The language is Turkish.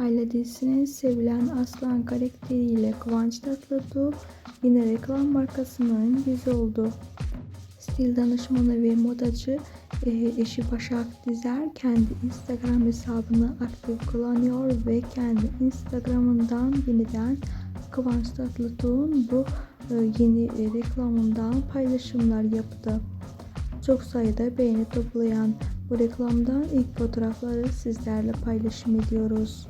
Aile dizisinin sevilen Aslan karakteriyle Kıvanç Tatlıtuğ yine reklam markasının yüzü oldu. Stil danışmanı ve modacı e, eşi Başak Dizer kendi Instagram hesabını aktif kullanıyor ve kendi Instagram'ından yeniden Kıvanç Tatlıtuğ'un bu e, yeni e, reklamından paylaşımlar yaptı. Çok sayıda beğeni toplayan bu reklamdan ilk fotoğrafları sizlerle paylaşım ediyoruz.